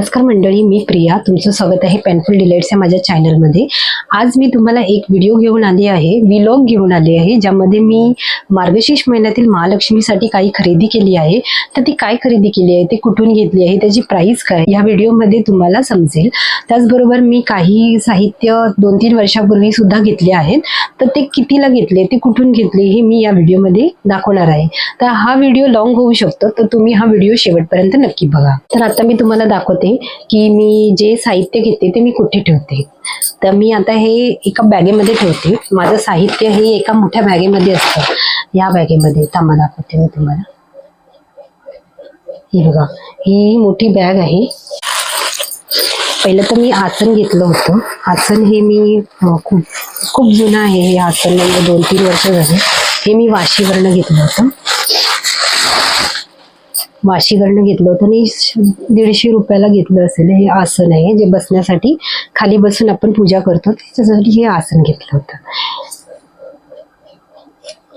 नमस्कार मंडळी मी प्रिया. तुमचं स्वागत आहे पेनफुल डिलेट्स या माझ्या चॅनलमध्ये आज मी तुम्हाला एक व्हिडिओ घेऊन आली आहे विलॉग घेऊन आली आहे ज्यामध्ये मी मार्गशीर्ष महिन्यातील महालक्ष्मीसाठी काही खरेदी केली आहे. तर ती काय खरेदी केली आहे ती कुठून घेतली आहे त्याची प्राईस काय या व्हिडिओमध्ये तुम्हाला समजेल. त्याचबरोबर मी काही साहित्य दोन तीन वर्षापूर्वी सुद्धा घेतले आहेत. तर ते कितीला घेतले ते कुठून घेतले हे मी या व्हिडिओमध्ये दाखवणार आहे. तर हा व्हिडिओ लॉंग होऊ शकतो तर तुम्ही हा व्हिडिओ शेवटपर्यंत नक्की बघा. तर आता मी तुम्हाला दाखवते की मी जे साहित्य घेते ते मी कुठे ठेवते? तर मी आता हे एका बॅगेमध्ये ठेवते. माझं साहित्य हे एका मोठ्या बॅगेमध्ये असतं. या बॅगेमध्ये थांबा दाखवते मी तुम्हाला. ही बघा ही मोठी बॅग आहे. पहिलं तर मी आसन घेतलं होतं. आसन हे मी खूप खूप जुनं आहे. हे आसन म्हणजे दोन तीन वर्ष झाले. हे मी वाशीवरनं घेतलं होतं. वाशीवरनं घेतलं होतं आणि दीडशे रुपयाला घेतलं असेल. हे आसन आहे जे बसण्यासाठी खाली बसून आपण पूजा करतो. त्याच्यासाठी हे आसन घेतलं होतं.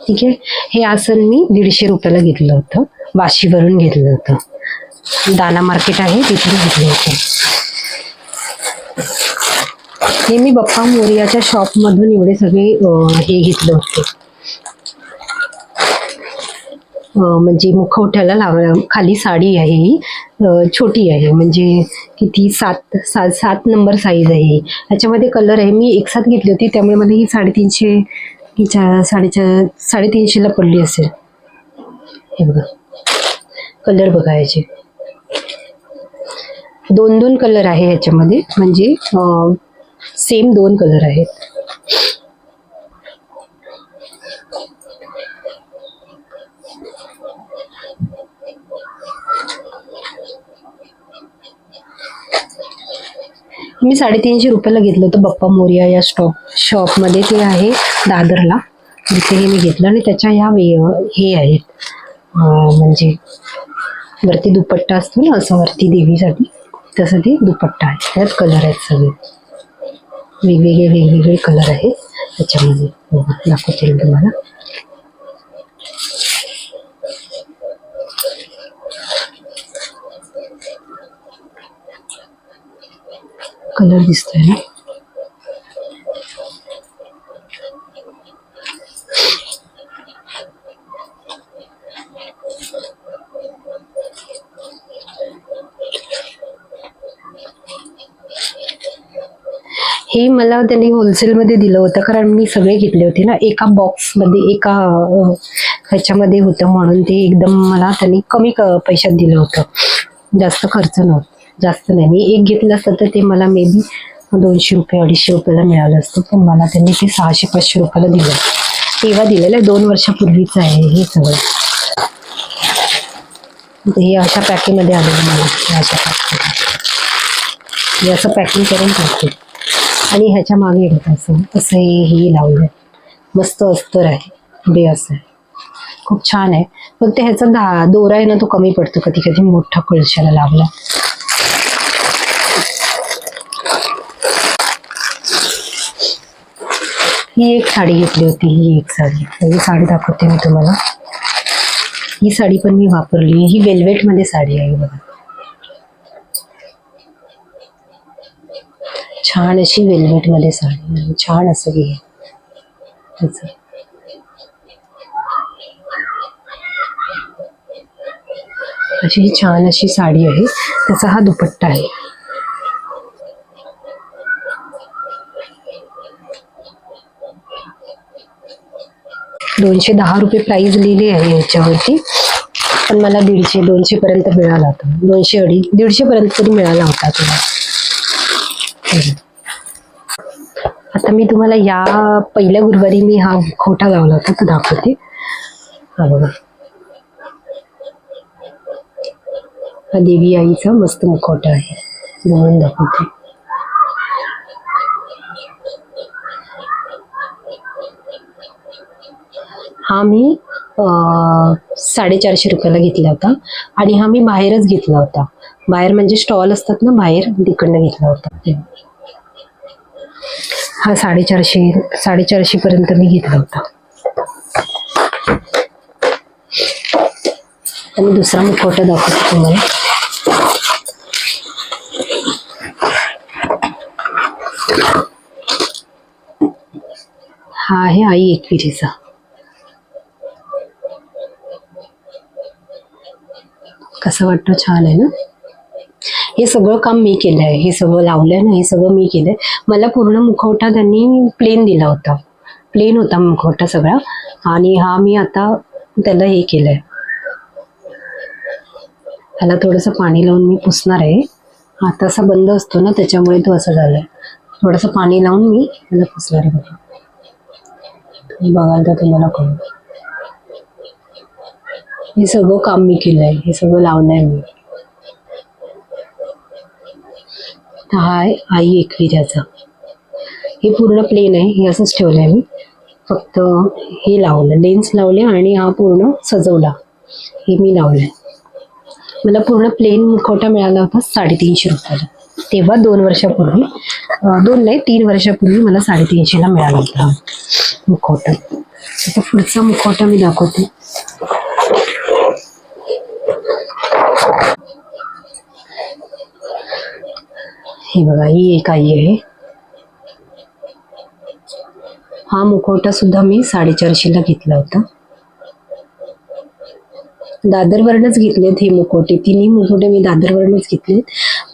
ठीक आहे? हे आसन मी दीडशे रुपयाला घेतलं होतं. वाशीवरून घेतलं होतं. दाना मार्केट आहे तिथून घेतलं होतं. हे मी बप्पा मोरियाच्या शॉपमधून एवढे सगळे हे घेतले होते. म्हणजे मुखवट्याला लाव खाली साडी आहे ही. छोटी आहे. म्हणजे किती? सात सात सात नंबर साईज आहे ही. ह्याच्यामध्ये कलर आहे. मी एकसाथ घेतली होती. त्यामुळे मला ही साडेतीनशे ही चा साडेचार साडेतीनशेला पडली असेल. हे बघा. कलर बघा याचे. दोन दोन कलर आहे ह्याच्यामध्ये म्हणजे सेम दोन कलर आहेत. मी साडेतीनशे रुपयाला घेतलं होतं बप्पा मोरिया या स्टॉप शॉपमध्ये. ते आहे दादरला. तिथे हे मी घेतलं आणि त्याच्या ह्या वे हे आहेत. म्हणजे वरती दुपट्टा असतो ना असं वरती देवीसाठी तसं ते दुपट्टा आहे त्यात कलर आहेत सगळे. वेगवेगळे वेगवेगळे कलर आहेत त्याच्यामध्ये. हो, दाखवते तुम्हाला. कलर दिसतोय ना? हे मला त्यांनी होलसेलमध्ये दिलं होतं कारण मी सगळे घेतले होते ना. एका बॉक्समध्ये एका ह्याच्यामध्ये होतं म्हणून ते एकदम मला त्यांनी कमी क पैशात दिलं होतं. जास्त खर्च नव्हतं. जास्त नाही. मी एक घेतलं असतं तर ते मला मे बी दोनशे रुपये अडीचशे रुपयाला मिळालं असतं. पण मला त्यांनी ते सहाशे पाचशे रुपयाला दिलं. तेव्हा दिलेलं आहे दोन वर्षापूर्वीचं आहे हे सगळं. हे अशा पॅकिंगमध्ये आलेलं मला. अशा पॅकिंग हे असं पॅकिंग करून टाकते. आणि ह्याच्या मागे बघा असं. असं हे हे लावलं मस्त अस्तर आहे. बे असं आहे. खूप छान आहे. फक्त ह्याचा धा दोरा आहे ना तो कमी पडतो. कधी कधी मोठा कळशाला लावला. ही एक साडी घेतली होती ही एक साडी. ही साडी दाखवते मी तुम्हाला. ही साडी पण मी वापरली. ही वेल्वेटमध्ये साडी आहे बघा. छान अशी वेल्वेटमध्ये साडी. छान असं हे अशी ही छान अशी साडी आहे. त्याचा हा दुपट्टा आहे. दोनशे दहा रुपये प्राईज लिहिली आहे याच्यावरती. पण मला दीडशे दोनशे पर्यंत मिळाला होता. दोनशे अडी दीडशे पर्यंत तरी मिळाला होता तुला. आता मी तुम्हाला या पहिल्या गुरुवारी मी हा खोटा लावला होता तो दाखवते हा बघा. हा देवी आईचा मस्त मुखवटा आहे. जवळून दाखवते. हा मी साडेचारशे रुपयाला घेतला होता. आणि हा मी बाहेरच घेतला होता. बाहेर म्हणजे स्टॉल असतात ना बाहेर तिकडनं घेतला होता. हा साडेचारशे साडेचारशे पर्यंत मी घेतला होता. आणि दुसरा फोटो दाखवतो तुम्हाला. हा आहे आई एकविरीचा असं वाटतं छान आहे ना? हे सगळं काम मी केलं आहे हे सगळं लावलंय ना हे सगळं मी केलंय. मला पूर्ण मुखवटा त्यांनी प्लेन दिला होता. प्लेन होता मुखवटा सगळा. आणि हा मी आता त्याला हे केलंय. त्याला थोडंसं पाणी लावून मी पुसणार आहे. हात असा बंद असतो ना त्याच्यामुळे तो असं झालाय. थोडंसं पाणी लावून मी त्याला पुसणार आहे बघा. बघाल तर तुम्हाला कळू हे सगळं काम मी केलंय हे सगळं लावलंय मी. तर हा आहे आई एकविऱ्याचा हे पूर्ण प्लेन आहे हे असंच ठेवलंय मी. फक्त हे लावलं लेन्स लावले आणि हा पूर्ण सजवला. हे मी लावलंय. मला पूर्ण प्लेन मुखवटा मिळाला होता साडेतीनशे रुपयाला. तेव्हा दोन वर्षापूर्वी दोन नाही तीन वर्षापूर्वी मला साडेतीनशेला मिळाला होता मुखवटा. आता पुढचा मुखवटा मी दाखवते. हे बघा ही एक आई आहे. हा मुखवटा सुद्धा मी साडेचारशेला घेतला होता. दादरवरनच घेतलेत हे मुखवटे. तिन्ही मुखवटे मी दादरवरनच घेतलेत.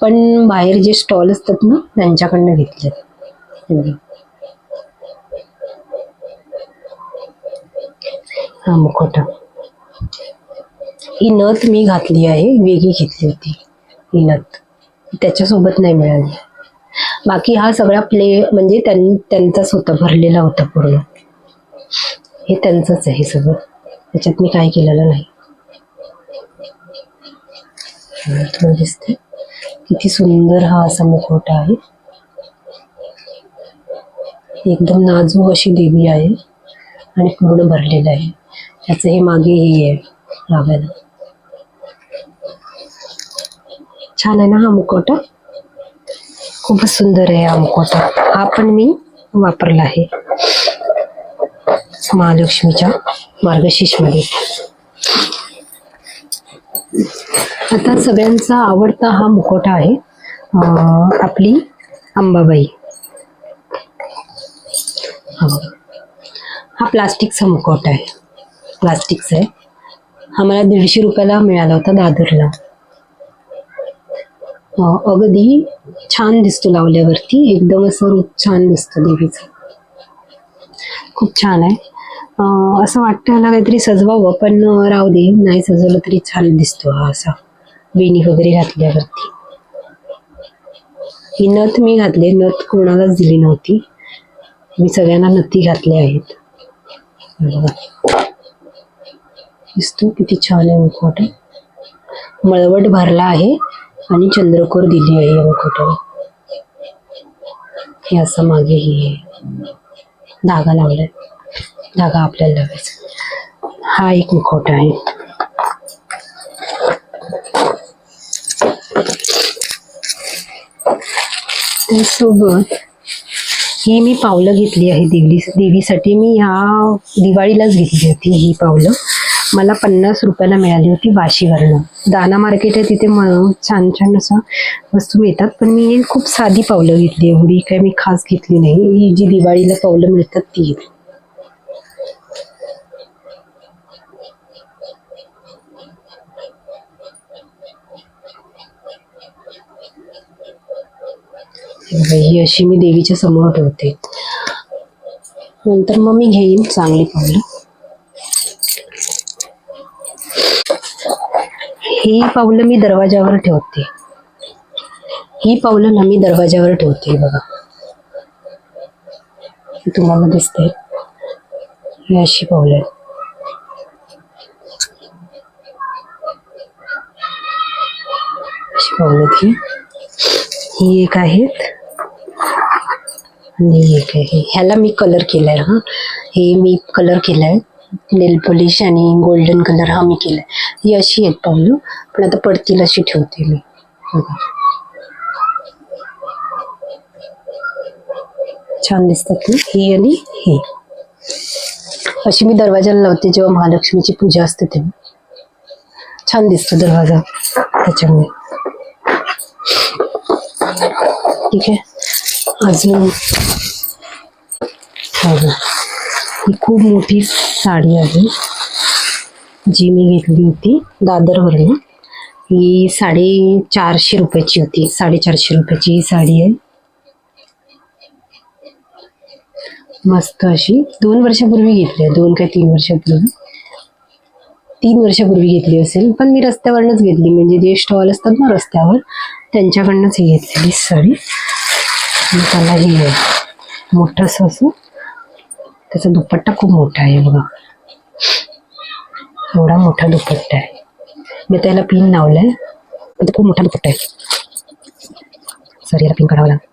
पण बाहेर जे स्टॉल असतात ना त्यांच्याकडनं घेतलेत. हा मुखवटा. ही नथ मी घातली आहे वेगळी घेतली होती. ही नथ त्याच्यासोबत नाही मिळाली. बाकी हा सगळा प्ले म्हणजे त्यां त्यांचाच होता भरलेला होता पूर्ण. हे त्यांचंच आहे सगळं. त्याच्यात मी काय केलेलं नाही. तुम्हाला दिसते किती सुंदर हा असा मुखवटा आहे. एकदम नाजूक अशी देवी आहे आणि पूर्ण भरलेलं आहे. त्याचं हे मागे हे आहे. लावायला. छान आहे ना हा मुखवटा? खूपच सुंदर आहे हा हा पण मी वापरला आहे. महालक्ष्मीच्या मार्गशीर्षमध्ये. आता सगळ्यांचा आवडता हा मुकोटा आहे आपली अंबाबाई. हा हा प्लास्टिकचा मुखवटा आहे. प्लास्टिकचा आहे. आम्हाला दीडशे रुपयाला मिळाला होता दादरला. अगदी छान दिसतो लावल्यावरती. एकदम असं रूप छान दिसतं देवीचं. खूप छान आहे. असं वाटतं ह्याला काहीतरी सजवावं पण राहू दे नाही सजवलं तरी छान दिसतो हा असा वेणी वगैरे घातल्यावरती. ही नथ मी घातले नथ कोणालाच दिली नव्हती. मी सगळ्यांना नथी घातल्या आहेत. दिसतो किती छान आहे मुखवटा मळवट भरला आहे आणि चंद्रकोर दिली आहे या मुखवट्याला हे असं मागे ही आहे. धागा लावलाय. धागा आपल्याला लावायचा. हा एक मुखवटा आहे. त्यासोबत ही मी पावलं घेतली आहे देवी देवीसाठी. मी ह्या दिवाळीलाच घेतली होती ही पावलं. मला पन्नास रुपयाला मिळाली होती वाशीवरनं. दाना मार्केट आहे तिथे छान छान असं वस्तू मिळतात. पण मी खूप साधी पावलं घेतली. एवढी काय मी खास घेतली नाही. ही जी दिवाळीला पावलं मिळतात ती. घेतली ही अशी मी देवीच्या समोर ठेवते. नंतर मग मी घेईन चांगली पावलं. ही पावलं मी दरवाजावर ठेवते. ही पावलं ना मी दरवाजावर ठेवते बघा. तुम्हाला दिसते ही अशी पावलं आहेत. अशी पावलं आहेत ही. एक आहेत. आणि एक आहे. ह्याला मी कलर केलाय हा. हे मी कलर केलाय. नेल पॉलिश आणि गोल्डन कलर हा मी केलाय. ही अशी आहेत पावलं पण आता पडतील अशी ठेवते मी. बघा. छान दिसतात ही आणि ही. अशी मी दरवाजाला लावते जेव्हा महालक्ष्मीची पूजा असते तेव्हा. छान दिसतो दरवाजा त्याच्यामुळे. ठीक आहे. अजून खूप मोठी साडी आहे. जी मी घेतली होती दादरवरून. ही साडे चारशे रुपयाची होती. साडेचारशे रुपयाची ही साडी आहे. मस्त अशी. दोन वर्षापूर्वी घेतली आहे. दोन काय तीन वर्षापूर्वी. तीन वर्षापूर्वी घेतली असेल. पण मी रस्त्यावरनंच घेतली. म्हणजे जे स्टॉल असतात ना रस्त्यावर त्यांच्याकडनंच ही घेतलेली साडी. त्याला हे आहे. मोठंसं असं त्याचा दुपट्टा खूप मोठा आहे बघा. एवढा मोठा दुपट्टा आहे. मी त्याला पिन लावलाय. पण म्हणजे तो खूप मोठा दुपट्टा आहे. सर याला पिन काढावं लागेल.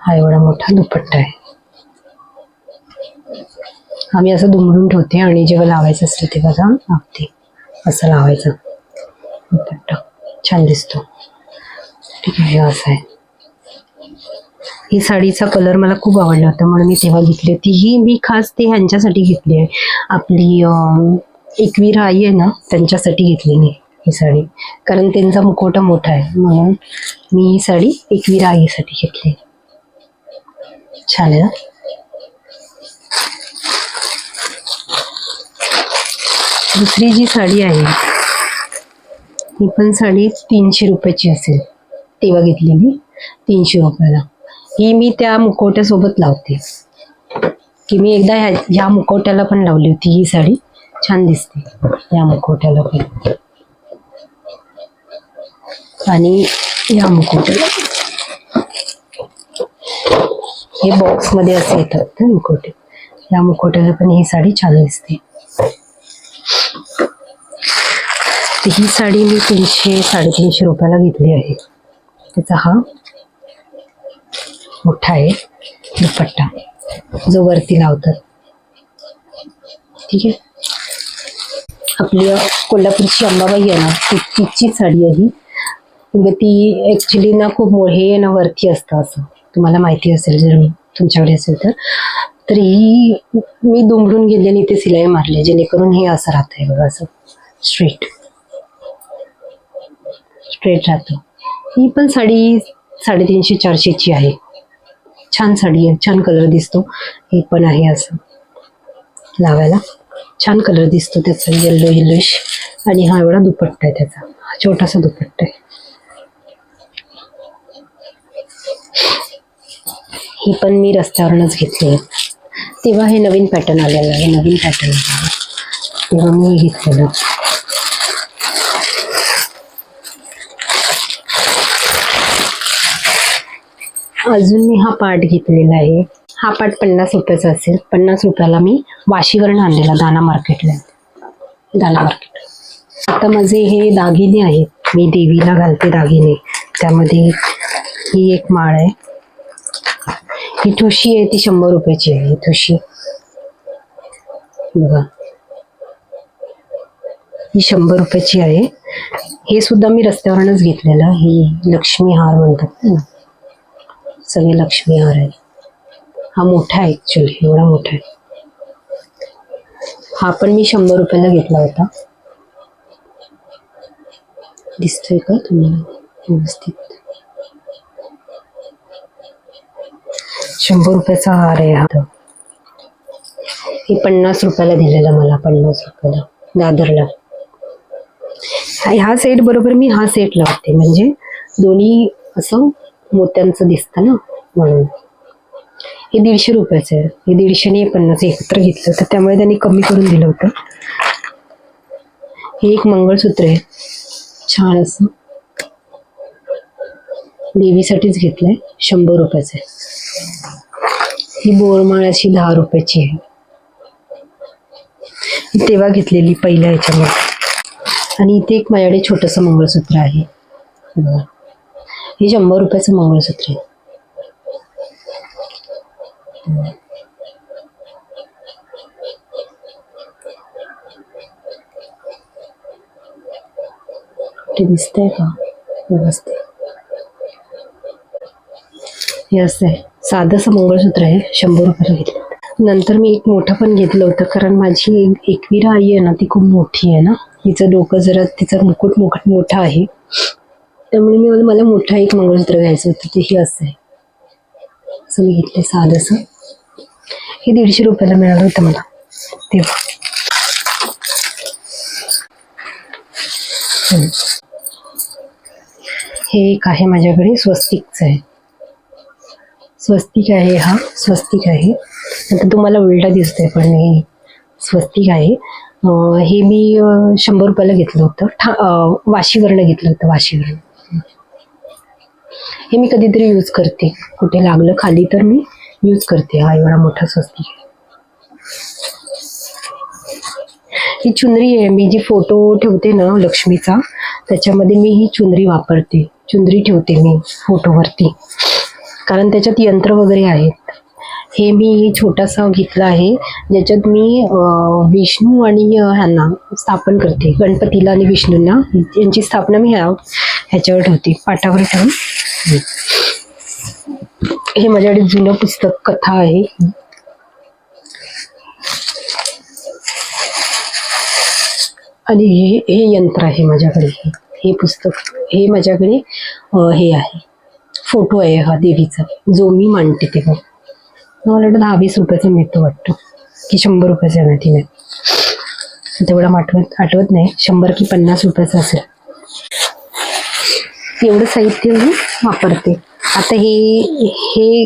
हा एवढा मोठा दुपट्टा आहे. आम्ही असं दुमडून ठेवते आणि जेव्हा लावायचं असतं तेव्हा जाऊन लावते असं लावायचं. दुपट्टा. छान दिसतो. ठीक आहे हे असं आहे. ही साडीचा कलर मला खूप आवडला होता म्हणून मी तेव्हा घेतली होती. ही मी खास ते ह्यांच्यासाठी घेतली आहे. आपली एकवीर एकवीरा आई आहे ना त्यांच्यासाठी घेतलेली ही साडी. कारण त्यांचा मुखवटा मोठा आहे म्हणून मी ही साडी एकवीर आईसाठी घेतली. छान आहे ना? दुसरी जी साडी आहे ही पण साडी तीनशे रुपयाची असेल. तेव्हा घेतलेली तीनशे रुपयाला. ही मी त्या मुखवट्यासोबत लावते. की मी एकदा ह्या ह्या मुखवट्याला पण लावली होती ही साडी. छान दिसते. या मुखवट्याला पण. आणि या मुखवट्याला हे बॉक्समध्ये असे येतात ना मुखवटे. या मुखवट्याला पण ही साडी छान दिसते. ही साडी मी तीनशे साडेतीनशे रुपयाला घेतली आहे. त्याचा हा मोठा आहे दुपट्टा. जो वरती लावतात. ठीक आहे? आपली कोल्हापूरची अंबाबाई आहे ना ती तिची साडी आहे ही. म्हणजे ती ॲक्च्युली ना खूप मो- हे ना वरती असतं असं. तुम्हाला माहिती असेल जर तुमच्याकडे असेल तर. तर ही मी दुमडून गेली आणि इथे सिलाई मारली जेणेकरून हे असं राहतंय बघा असं स्ट्रेट स्ट्रेट राहतो. ही पण साडी साडेतीनशे चारशेची आहे. छान साडी आहे. छान कलर दिसतो. हे पण आहे असं. लावायला. छान कलर दिसतो त्याचा. येल्लो येल्लोश आणि हा एवढा दुपट्टा आहे त्याचा. हा छोटासा दुपट्टा आहे. ही पण मी रस्त्यावरूनच घेतली आहे. तेव्हा हे नवीन पॅटर्न आलेलं आहे. नवीन पॅटर्न तेव्हा मी घेतलेलं अजून मी हा पार्ट घेतलेला आहे. हा पार्ट पन्नास रुपयाचा असेल. पन्नास रुपयाला मी वाशीवरून आणलेला दाना मार्केटला दाना मार्केट आता माझे हे दागिने आहेत. मी देवीला घालते दागिने. त्यामध्ये ही एक माळ आहे. ही ठुशी आहे ती शंभर रुपयाची आहे. ही ठुशी. बघा. ही शंभर रुपयाची आहे. हे सुद्धा मी रस्त्यावरूनच घेतलेलं. ही लक्ष्मी हार म्हणतात सगळे लक्ष्मी हार आहे हा मोठा आहे ॲक्च्युली एवढा मोठा आहे. हा पण मी शंभर रुपयाला घेतला होता. दिसतोय का तुम्हाला? व्यवस्थित. शंभर रुपयाचा हार आहे हा. हे पन्नास रुपयाला दिलेला मला पन्नास रुपयाला दादरला. हा- ह्या सेट बरोबर मी हा सेट लावते. म्हणजे दोन्ही असं मोत्यांचं दिसतं ना म्हणून. हे दीडशे रुपयाचं आहे. हे दीडशे पन्नास एकत्र घेतलं. तर त्यामुळे त्यांनी कमी करून दिलं होतं. हे एक मंगळसूत्र आहे. छान असं. देवीसाठीच घेतलंय. शंभर रुपयाचं आहे. ही बोरमाळ अशी दहा रुपयाची आहे. तेव्हा घेतलेली पहिल्या ह्याच्यामध्ये आणि इथे एक माझ्याकडे छोटंसं मंगळसूत्र आहे. हे शंभर रुपयाचं मंगळसूत्र आहे. दिसतंय का? व्यवस्थित. हे असं आहे. साधंसं मंगळसूत्र आहे. शंभर रुपयाला घेतलं. नंतर मी एक मोठं पण घेतलं होतं कारण माझी एक आई आहे ना ती खूप मोठी आहे ना. हिचं डोकं जरा तिचं मुकुट मुकुट मोठा आहे. त्यामुळे मी मला मोठा एक मंगळसूत्र घ्यायचं होतं ते हे असं आहे. असं मी घेतलं साधंसं. हे दीडशे रुपयाला मिळालं होतं मला. तेव्हा. हे एक आहे माझ्याकडे स्वस्तिकचं आहे. स्वस्तिक आहे हा स्वस्तिक आहे. आता तुम्हाला उलटा दिसतोय पण हे स्वस्तिक आहे. हे मी शंभर रुपयाला घेतलं होतं. ठा वाशीवरनं घेतलं होतं वाशीवरनं हे मी कधीतरी यूज करते. कुठे लागलं खाली तर मी यूज करते. हा एवढा मोठा स्वस्ती ही चुनरी आहे. मी जी फोटो ठेवते ना लक्ष्मीचा त्याच्यामध्ये मी ही चुनरी वापरते. चुनरी ठेवते मी फोटोवरती कारण त्याच्यात यंत्र वगैरे आहेत. हे मी छोटासा घेतला आहे ज्याच्यात मी विष्णू आणि ह्यांना स्थापन करते. गणपतीला आणि विष्णूंना. यांची स्थापना मी ह्या ह्याच्यावर ठेवते. पाटावर ठेवून. हे माझ्याकडे जुनं पुस्तक कथा आहे. आणि हे हे यंत्र आहे माझ्याकडे. हे हे पुस्तक हे माझ्याकडे हे आहे. फोटो आहे हा देवीचा जो मी मांडते तेव्हा. मला वाटतं दहा वीस रुपयाचा मिळतो वाटतं की शंभर रुपयाचा नाही माहिती नाही तेवढं आठवत आठवत नाही शंभर की पन्नास रुपयाचं असेल. एवढं साहित्य मी वापरते. आता हे हे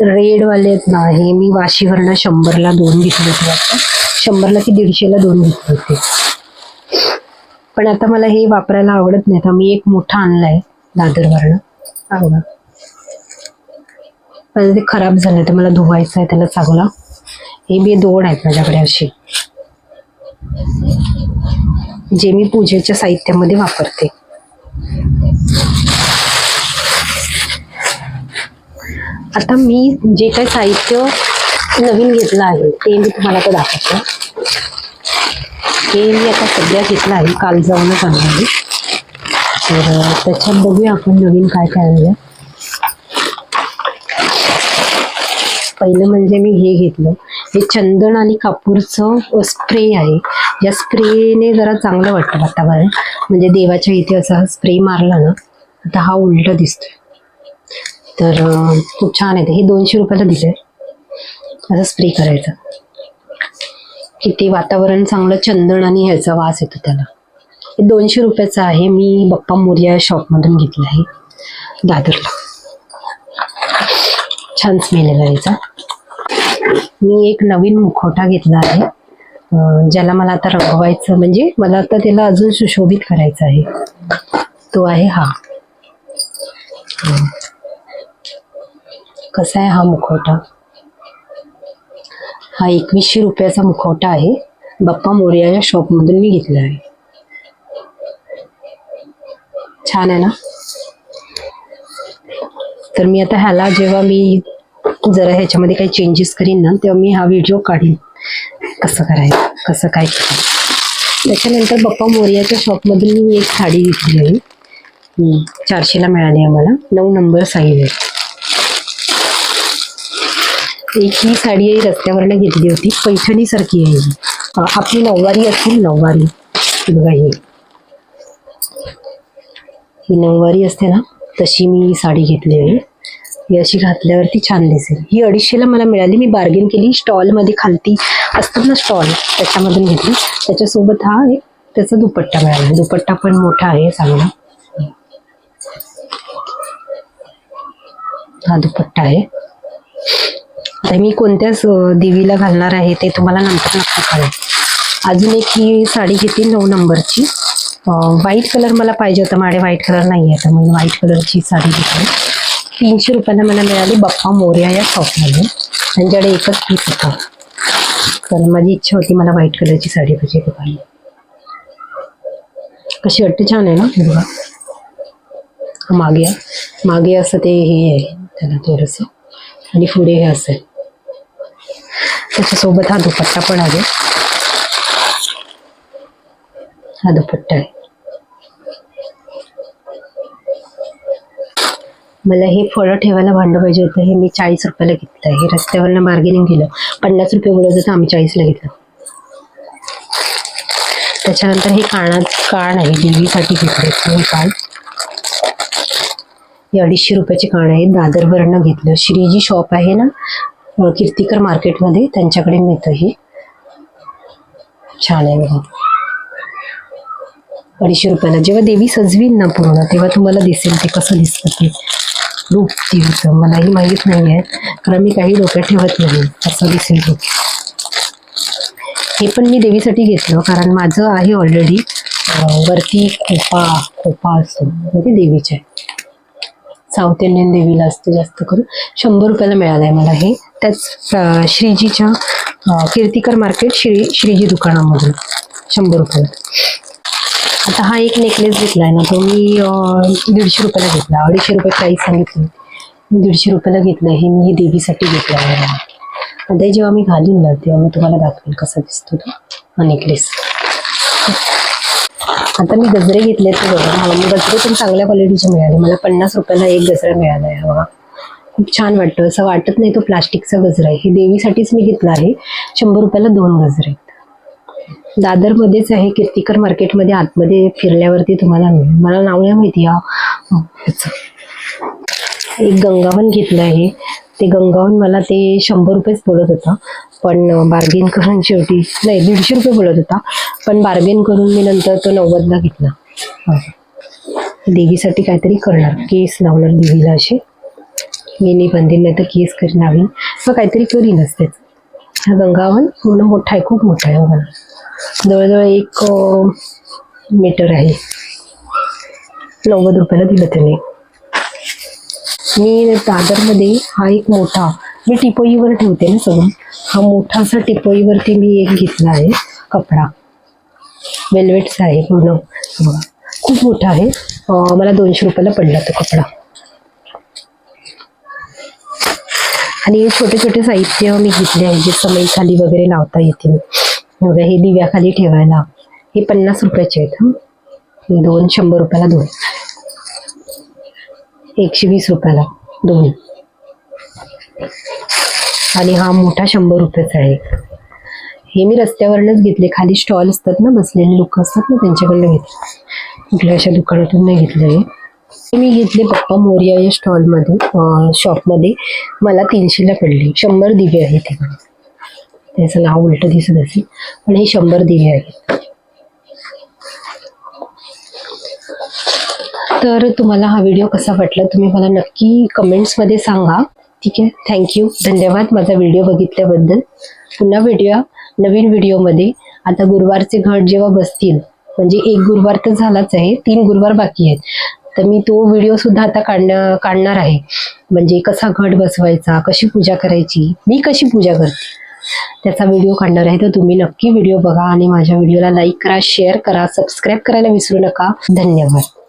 रेडवाले आहेत ना हे मी वाशीवरनं शंभरला दोन घेतले होते वाटतं. शंभरला की दीडशेला दोन घेतले होते. पण आता मला हे वापरायला आवडत नाही तर मी एक मोठा आणला आहे दादरवरनं. आवडत पण ते खराब झालं तर मला धुवायचं आहे त्याला चांगला. हे बी दोन आहेत माझ्याकडे अशी. जे मी पूजेच्या साहित्यामध्ये वापरते. आता मी जे काही साहित्य नवीन घेतलं आहे ते मी तुम्हाला आता दाखवते. हे मी आता सध्या घेतलं आहे काल जाऊनच आणलं आहे. तर त्याच्यात बघूया आपण नवीन काय काय आणलं पहिलं म्हणजे मी हे घेतलं. हे चंदन आणि कापूरचं स्प्रे आहे. या स्प्रेने जरा चांगलं वाटतं वातावरण. म्हणजे देवाच्या इथे असा स्प्रे मारला ना आता हा उलटा दिसतोय. तर खूप छान आहे ते. हे दोनशे रुपयाला दिलंय. असं स्प्रे करायचं. किती वातावरण चांगलं चंदन आणि ह्याचा वास येतो त्याला. हे दोनशे रुपयाचं आहे. मी बप्पा मोर्या शॉपमधून घेतलं आहे. दादरला. छान स्मेल आहे याचा मी एक नवीन मुखवटा घेतला आहे. ज्याला मला आता रंगवायचं म्हणजे मला आता त्याला अजून सुशोभित करायचं आहे. तो आहे हा. कसा आहे हा मुखवटा? हा एकवीसशे रुपयाचा मुखवटा आहे. बाप्पा मोर्या या शॉपमधून मी घेतला आहे. छान आहे ना? तर मी आता ह्याला जेव्हा मी जरा ह्याच्यामध्ये काही चेंजेस करीन ना तेव्हा मी हा व्हिडिओ काढीन. कसं करायचं कसं काय करायचं. त्याच्यानंतर बाप्पा मोर्याच्या शॉपमधून मी एक साडी घेतली आहे. चारशेला मिळाली आम्हाला. नऊ नंबर साईज आहे. एक ही साडी आहे रस्त्यावरनं घेतली होती. पैठणीसारखी आहे ही. आपली नऊवारी असतील नऊवारी. बघा ही. ही नऊवारी असते ना तशी मी साडी घेतली आहे. ही अशी घातल्यावरती छान दिसेल. ही अडीचशेला मला मिळाली. मी बार्गेन केली. स्टॉलमध्ये खालती असतात ना स्टॉल त्याच्यामधून घेतली. त्याच्यासोबत हा एक त्याचा दुपट्टा मिळाला. दुपट्टा पण मोठा आहे चांगला. हा दुपट्टा आहे. आता मी कोणत्याच देवीला घालणार आहे ते तुम्हाला नंतर नक्की कळेल. अजून एक ही साडी घेतली नऊ नंबरची. व्हाईट कलर मला पाहिजे होता. माझ्या व्हाईट कलर नाही आहे तर मी व्हाईट कलरची साडी घेतली. तीनशे रुपयाला मला मिळाली बाप्पा मोर्या या शॉपमध्ये त्यांच्याकडे एकच पीस होता. कारण माझी इच्छा होती मला व्हाईट कलरची साडी पाहिजे पाहिजे कशी वाटते? छान आहे ना? हे बघा. मागे मागे असं ते हे आहे. त्याला थोडंसं हे हा दुपट्टा पण आहे. हा दुपट्टा आहे. मला हे फळं ठेवायला भांडं पाहिजे होतं हे मी चाळीस रुपयाला घेतलं हे रस्त्यावरनं बार्गेनिंग केलं पन्नास रुपये बोलत होतं आम्ही चाळीसला घेतलं. त्याच्यानंतर हे कानात काण आहे देवीसाठी घेतलं हे कान हे अडीचशे रुपयाचे काण आहेत दादरवरनं घेतलं. श्रीजी शॉप आहे ना कीर्तिकर मार्केटमध्ये त्यांच्याकडे मिळतं हे. छान आहे बघा. अडीचशे रुपयाला जेव्हा देवी सजवीन ना पूर्ण तेव्हा तुम्हाला दिसेल ते कसं दिसतं ते. रूप ते होतं. मलाही माहीत नाही आहे कारण मी काही डोक्यात ठेवत नाही असं दिसेल रूप हे पण मी देवीसाठी घेतलं कारण माझं आहे ऑलरेडी वरती खोपा खोपा असतो म्हणजे देवीचे आहे. साऊथ इंडियन देवीला असतं जास्त करून शंभर रुपयाला मिळालं आहे मला हे. त्याच श्रीजीच्या कीर्तिकर मार्केट श्री श्रीजी दुकानामधून शंभर रुपयाला. आता हा एक नेकलेस घेतला आहे ना तो मी दीडशे रुपयाला घेतला. अडीचशे रुपये प्राईस सांगितली. मी दीडशे रुपयाला घेतलं हे मी देवीसाठी घेतलं आहे आता जेव्हा मी घालीन ना तेव्हा मी तुम्हाला दाखवेन कसा दिसतो तो हा नेकलेस आता मी गजरे घेतले ते बघा. मला मी गजरे पण चांगल्या क्वालिटीचे मिळाले. मला पन्नास रुपयाला एक गजरा मिळाला आहे. हा खूप छान वाटतं. असं वाटत नाही तो प्लास्टिकचा गजरा आहे. हे देवीसाठीच मी घेतला आहे. शंभर रुपयाला दोन गजरे. दादरमध्येच आहे कीर्तिकर मार्केटमध्ये आतमध्ये फिरल्यावरती तुम्हाला मला नाव नाही माहिती एक गंगावन घेतलं आहे. ते गंगावन मला ते शंभर रुपयेच बोलत होता पण बार्गेन करून शेवटी नाही दीडशे रुपये बोलत होता पण बार्गेन करून मी नंतर तो नव्वदला घेतला. देवीसाठी काहीतरी करणार केस लावणार देवीला असे वेणी बांधील नाही तर केस करी लावीन? मग काहीतरी करीनच त्याचं. हा गंगावन पूर्ण मोठा आहे खूप मोठा आहे हो जवळजवळ एक मीटर आहे. नव्वद रुपयाला दिलं त्याने. मी दादरमध्ये हा एक मोठा मी टिपोईवर ठेवते ना सगळं. हा मोठा असा टिपोईवरती मी एक घेतला आहे कपडा. वेल्वेटचा आहे पूर्ण. खूप मोठा आहे. मला दोनशे रुपयाला पडला तो कपडा. आणि हे छोटे छोटे साहित्य मी घेतले आहे जे समयखाली वगैरे लावता येतील. बघा हे दिव्याखाली ठेवायला. हे पन्नास रुपयाचे आहेत दोन शंभर रुपयाला दोन. एकशे वीस रुपयाला दोन. आणि हा मोठा शंभर रुपयाचा आहे. हे मी रस्त्यावरनच घेतले. खाली स्टॉल असतात ना बसलेले लोक असतात ना त्यांच्याकडनं घेतले. कुठल्या अशा दुकानातून नाही घेतलं हे. मी घेतले पप्पा मोर्या या स्टॉलमध्ये शॉपमध्ये. मला तीनशेला पडले. शंभर दिवे आहेत तिकडे त्याचं नाव उलट दिसत असेल. पण हे शंभर दिवे आहेत. तर तुम्हाला हा व्हिडिओ कसा वाटला तुम्ही मला नक्की कमेंट्समध्ये सांगा. ठीक आहे? थँक्यू धन्यवाद माझा व्हिडिओ बघितल्याबद्दल. पुन्हा भेटूया नवीन व्हिडिओमध्ये आता गुरुवारचे घट जेव्हा बसतील म्हणजे एक गुरुवार तर झालाच आहे तीन गुरुवार बाकी आहेत. तर मी तो व्हिडिओ सुद्धा आता काढण्या काढणार आहे. म्हणजे कसा घट बसवायचा कशी पूजा करायची मी कशी पूजा करते? त्याचा व्हिडिओ काढणार आहे. तर तुम्ही नक्की व्हिडिओ बघा आणि माझ्या व्हिडिओला लाईक करा शेअर करा सबस्क्राईब करायला विसरू नका. धन्यवाद.